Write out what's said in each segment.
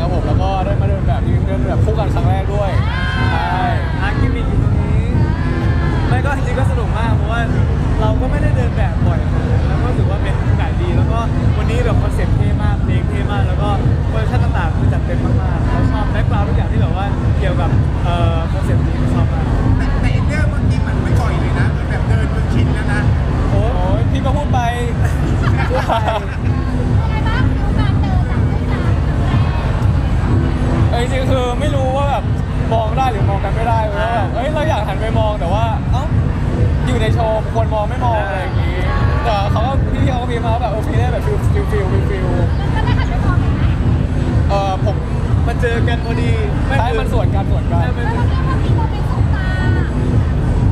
ครับผมแล้วก็ได้มาเดินแบบยืนเดินแบบคู่กันครั้งแรกด้วยใช่อาร์กิมิกอยู่ตรงนี้ไม่ก็จริงๆก็สนุกมากเพราะว่าเราก็ไม่ได้เดินแบบบ่อยขนาดนั้นแล้วก็รู้สึกว่าเป็นโอกาสดี แล้วก็วันนี้แบบคอนเซ็ปต์เท่มากเพลงเท่มากแล้วก็โปรดักชั่นต่างๆคือจัดเต็มมากๆเราชอบแบ็คกราวด์ทุกอย่างที่แบบว่าเกี่ยวกับเอ่อคอนเซ็ปต์นี้ชอบมาก ฟิลฟิลฟิลฟิลฟิลแล้วได้หันไปมองไหมเออผมมาเจอกันพอดีใช่มันส่วนกันส่วนกันใช่มันแล้ววันนี้มันมีโมเมนต์สบตา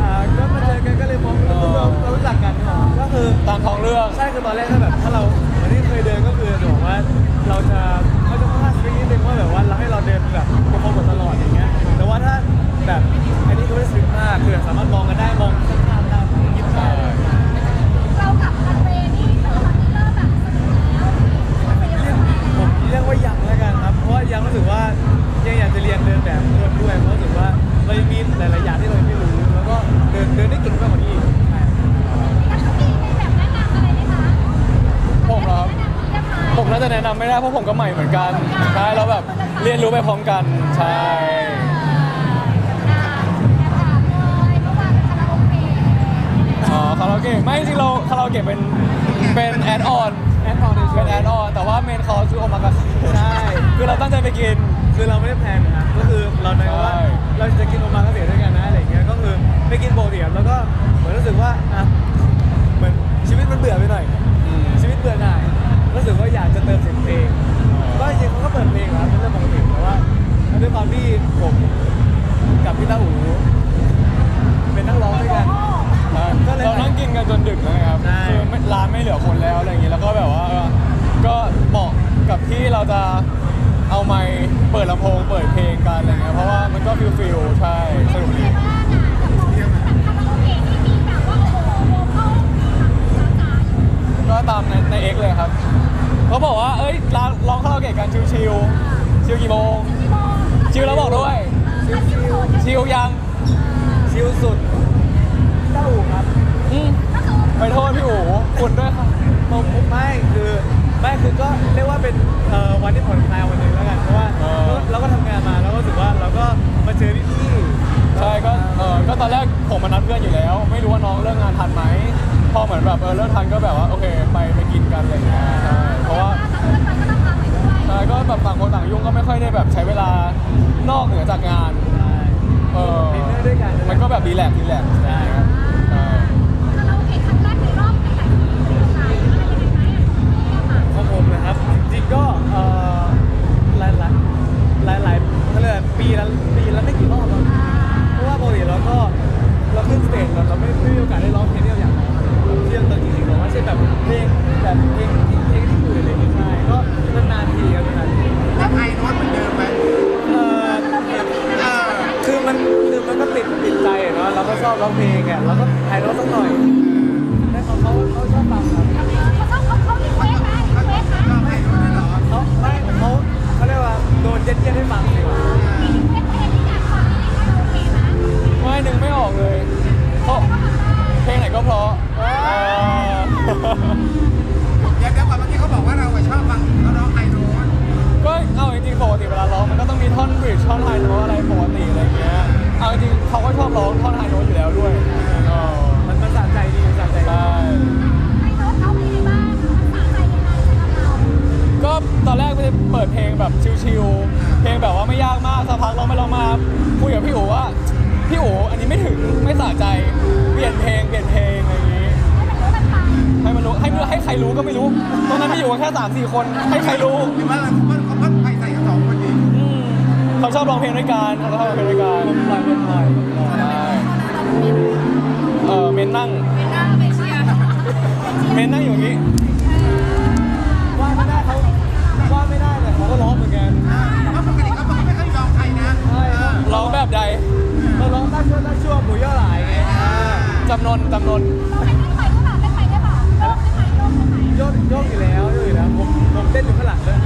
อ่าก็มาเจอกันก็เลยมองเราเราเรารู้จักกันเนอะก็คือตามท้องเรื่องใช่คือตอนแรกถ้าแบบถ้าเราเหมือนที่เคยเดินก็คือจะบอกว่าเราจะเขาจะพลาดสตริงนิดนึงว่าแบบว่าเราให้เราเดินแบบประคองหมดตลอดอย่างเงี้ยแต่ว่าถ้าแบบอันนี้ก็ไม่ได้สตริงมากคือสามารถมองกันได้มอง ยังรู้สึกว่ายังอยากจะเรียนเดินแบบเพิ่มด้วยเพราะรู้สึกว่าเรายังมีหลายๆอย่างที่เรายังไม่รู้แล้วก็เดินเดินได้เก่งมากกว่านี้อีกใช่แล้วเขามีในแบบแนะนำอะไรไหมคะผมเหรอครับแนะนำได้ไหมผมน่าจะแนะนำไม่ได้เพราะผมก็ใหม่เหมือนกันใช่แล้วแบบเรียนรู้ไปพร้อมกันใช่อ่าแอบถามเลยเมื่อวานเป็นคาราโอเกะอ๋อคาราโอเกะไม่จริงๆเราคาราโอเกะเป็นเป็นแอดออนแอดออนในช่วเป็งนแอดออนแต่ว่าเมนคอร์ส เราตั้งใจไปกินคือเราไม่ได้แพลนนะครับก็คือเราในว่าใช่เราจะกินโอมากาเสะด้วยกันนะอะไรอย่างเงี้ยก็คือไปกินโบเดียมแล้วก็เหมือนรู้สึกว่าอะเหมือนชีวิตมันเบื่อไปหน่อยอืมชีวิตเบื่อหน่ายรู้สึกว่าอยากจะเติมเสียงเพลงก็จริงๆเขาก็เปิดเพลงนะครับเป็นเรื่องปกติแต่ว่าด้วยความที่ผมกับพี่ ก็ตามในในเอ็กเลยครับเขาบอกว่าเอ้ยร้านร้องคาราโอเกะกันชิวๆชิวกี่โมง ชิวแล้วบอกด้วย ชิวยังชิลสุดพี่ตาอูครับอืมไปโทษพี่อู๋คุณด้วยค่ะ ผมไม่คือไม่คือก็เรียกว่าเป็นเอ่อวันที่ผ่อนคลายวันหนึ่งแล้วกันเพราะว่าเออ เราก็ทำงานมาแล้วก็รู้สึกว่าเราก็มาเจอพี่ๆ ใช่ก็เออก็ตอนแรกผมมานัดเพื่อนอยู่แล้ว ไม่รู้ว่าน้องเลิกงานทันไหม พอเหมือนแบบเออเลิกทันก็แบบว่าโอเคไปไปกินกันอะไรอย่างเงี้ยใช่เพราะว่าใช่ก็แบบต่างคนต่างยุ่งก็ไม่ค่อยได้แบบใช้เวลานอกเหนือจากงานเออดินเนอร์ด้วยกันมันก็แบบรีแลกซ์รีแลกซ์ใช่ใช่ของผมนะครับจริงๆก็เอ่อหลายหลายหลายหลายๆเขาเรียกอะไรปีละปีละไม่กี่รอบครับเพราะว่าปกติเราก็เราขึ้นสเตจเราเราไม่ไม่มีโอกาสได้ร้องเพลงที่เราอยา กร้องที่เราจริงๆเราไม่ใช่แบบเพลงแบบเพลง สามสี่คนให้ใครรู้หรือว่าเราเขาเขาเขาไปใส่กันสองคนดีอืมเขาชอบร้องเพลงด้วยกันเขาชอบร้องเพลงด้วยกันปล่อยปล่อยปล่อยใช่เออเมนนั่งเมนนั่งอยู่อย่างนี้ว่าไม่ได้เขาว่าไม่ได้แต่เขาก็ร้องเหมือนกันอ่าเพราะปกติเขาเขาไม่ค่อยยอมใครนะใช่ครับร้องแบบใดเราร้องตั้งช่วงตั้งช่วงหมูย่อหลายไงอ่าจำนนจำนนเยกยกอยู่แล้วยกอยู่แล้วผมผมเต้นอยู่ข้างหลังด้ย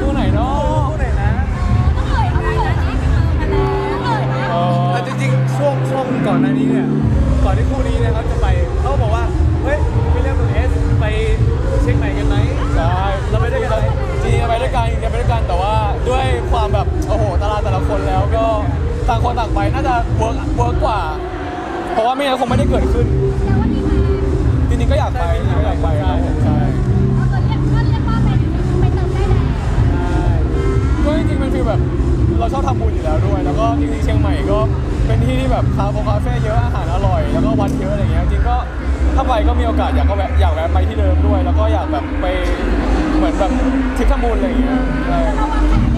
คู่ไหนเนาะคู่ไหนนะเออแต่จริงๆช่วงช่วงก่อนหน้านี้เนี่ยก่อนที่คู่นี้เนี่ยเขาจะไปเขาบอกว่าเฮ้ยไปเล่นตัวเอสไปเชียงใหม่กันไหมใช่เราไปได้วยกันไหมจริงๆไปด้วยกันจริงไปด้วยกันแต่ว่าด้วยความแบบโอ้โหตารางแต่ละคนแล้วก็ต่างคนต่างไปน่าจะเวิร์กเวิร์กกว่า เพราะว่าไม่งั้นคงไม่ได้เกิดขึ้น แต่ว่านี่มาจริงๆก็อยากไปจริงๆก็อยากไปครับผมใช่ก็เรียกก็เรียกว่าเป็นไปเติมได้แรงก็จริงๆเป็นฟีลแบบเราชอบทำบุญอยู่แล้วด้วย แล้วก็จริงๆเชียงใหม่ก็เป็นที่ที่แบบคาเฟ่คาเฟ่เยอะอาหารอร่อย แล้วก็วัดเยอะอะไรเงี้ยจริงๆก็ถ้าไปก็มีโอกาสอยากก็แวะอยากแวะไปที่เดิมด้วย แล้วก็อยากแบบไปเหมือนแบบทริปทำบุญอะไรอย่างเงี้ยใช่ เราวางแผน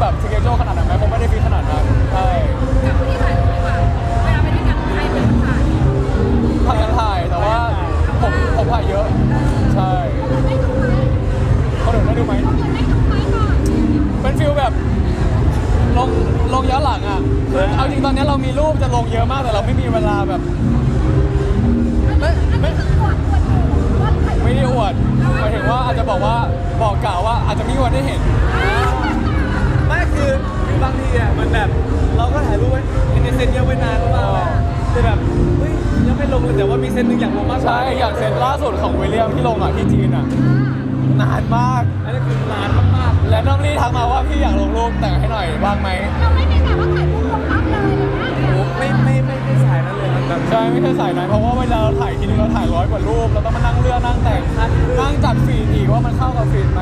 แบบสเกจโจขนาดนั้นไหมคงไม่ได้ฟิกขนาดนั้นใช่ถ่ายกันถ่ายแต่ว่าผมผมถ่ายเยอะ ใช่คนอื่นได้ดูไหมเป็นฟิลแบบลงลงย้อนหลังอะคือเอาจริงตอนนี้เรามีรูปจะลงเยอะมากแต่เราไม่มีเวลาแบบไม่ได้อวดหมายถึงว่าอาจจะบอกว่าบอกกล่าวว่าอาจจะไมมีวันได้เห็น คือคือบางทีอะมันแบบเราก็ถ่ายรูปไว้ในเซนเยอะไว้นานมากแล้วแต่แบบเฮ้ยยังไม่ลงเลยแต่ว่ามีเซนหนึ่งอยากลงมากกว่าใช่อย่างเซตล่าสุดของวิลเลียมที่ลงอะที่จีนอะนานมาก อันนี้คือนานมากและน้องลี่ทักมาว่าพี่อยากลงรูปแต่งให้หน่อยบ้างไหมเราไม่มีแบบว่าถ่ายรูปลงปั๊บเลยอะไรเงี้ยๆโอ้ไม่ไม่ไม่ไม่สายนั้นเลยมันแบบใช่ไม่ใช่สายนั้นเพราะว่าเวลาเราถ่ายทีนึงเราถ่ายร้อยกว่ารูปเราต้องมานั่งเลือกนั่งแต่งนั่งจัดฟีดอีกว่ามันเข้ากับฟีดไหม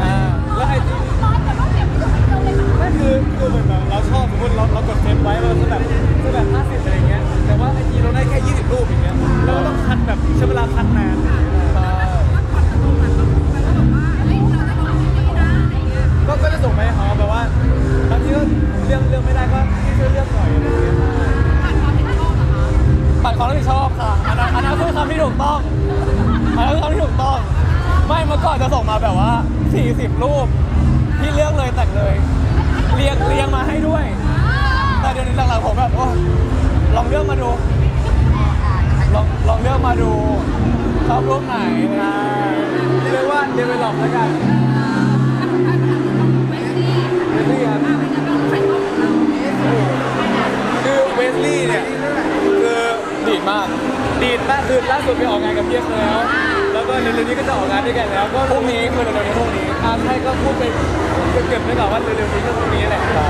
คือคือเหมือนแบบเราชอบสมมติเราเรากดเซฟไว้เราจะแบบจะแบบ50อะไรเงี้ยแต่ว่าไอจีเราได้แค่20รูปอย่างเงี้ยเราก็ต้องคัดแบบใช้เวลาคัดนาน ก็ก็จะส่งไปให้เขาแบบว่าบางทีก็เรื่องเรื่องไม่ได้ก็พี่ช่วยเลือกหน่อยอะไรเงี้ยปัดความรับผิดชอบค่ะอันนั้นอันนั้นคือคำที่ถูกต้องอันนั้นคือคำที่ถูกต้อง ไม่เมื่อก่อนจะส่งมาแบบว่า 40 รูป พี่เลือกเลยแต่งเลย เรียงเรียงมาให้ด้วย แต่เดี๋ยวนี้หลังๆผมแบบโอ้ลองเลือกมาดูลองลองเลือกมาดูชอบรูปไหนอะไรอย่าเงี้ยเรียกว่าเดเวลลอปแล้วกันเวสลี่ครับคือเวสลี่เนี่ยคือดีดมาก ดีดมากคือล่าสุดไปออกงานกับเพียสแล้ว แล้วก็เร็วๆนี้ก็จะออกงานด้วยกันแล้ว ก็พรุ่งนี้คือเร็วๆนี้พรุ่งนี้อาใช่ก็พูดไป เกิดๆไว้ก่อนว่าเร็วๆนี้ก็พรุ่งนี้แหละใช่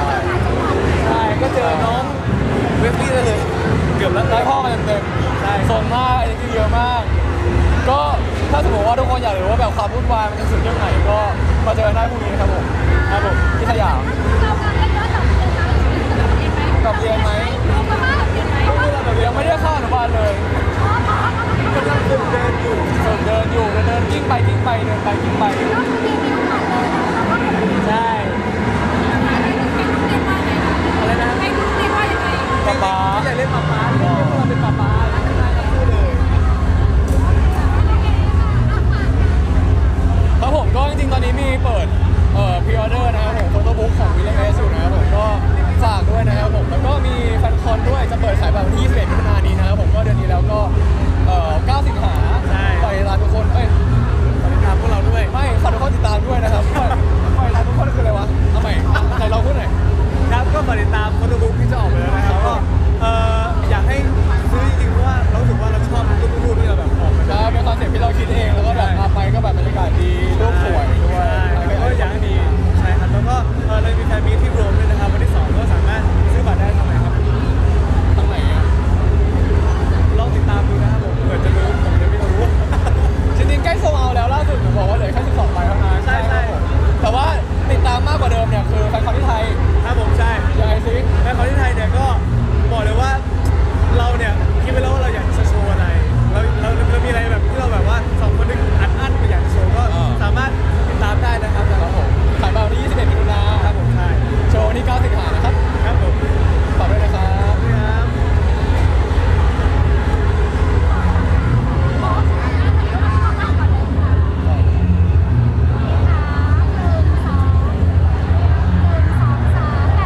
ใช่ก็เจอน้องเวสลี่ได้เลย เกือบแล้วได้พ่อกันเต็มใช่ๆโซนมากไอ้นี่เยอะมาก ก็ถ้าสมมติว่าทุกคนอยากรู้ว่าแบบความวุ่นวายมันจะสุดเรื่องไหนก็มาเจอกันได้พรุ่งนี้นะครับผมครับผมที่สยามเราการเล่นย้อนหลังเรียนมาเราเรียนไหมกลับเรียนไหมรู้ไหมว่าเราเรียนไหมว่ายังไม่ได้เข้าอนุบาลเลยกำลังฝึกเดินอยู่ส่วนเดินอยู่เดินเดินกิ้งไปกิ้งไปเดินไปกิ้งไป